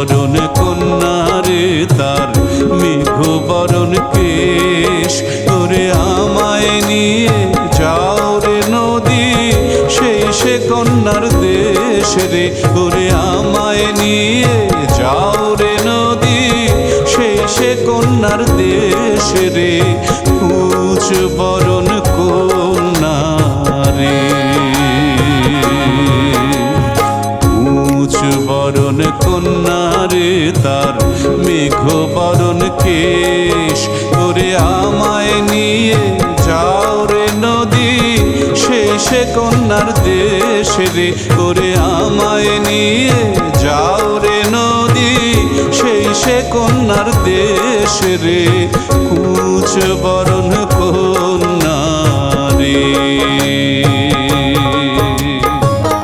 বরণ কন্যারে তার মেঘ বরণ কেশ। তোরে আমায় নিয়ে যাও রে নদী সেই সে কন্যার দেশ রে। ওরে আমায় নিয়ে যাও রে নদী সেই সে কন্যার দেশ রে। পুজ বরণ কন্যারে রে। কন্যারে তার মেঘ বরণ কেশ করে আমায় নিয়ে যাও রে নদী, শেষে কন্যার দেশ রে করে আমায় নিয়ে যাও রে নদী সে কন্যার দেশ রে, কুচ বরণ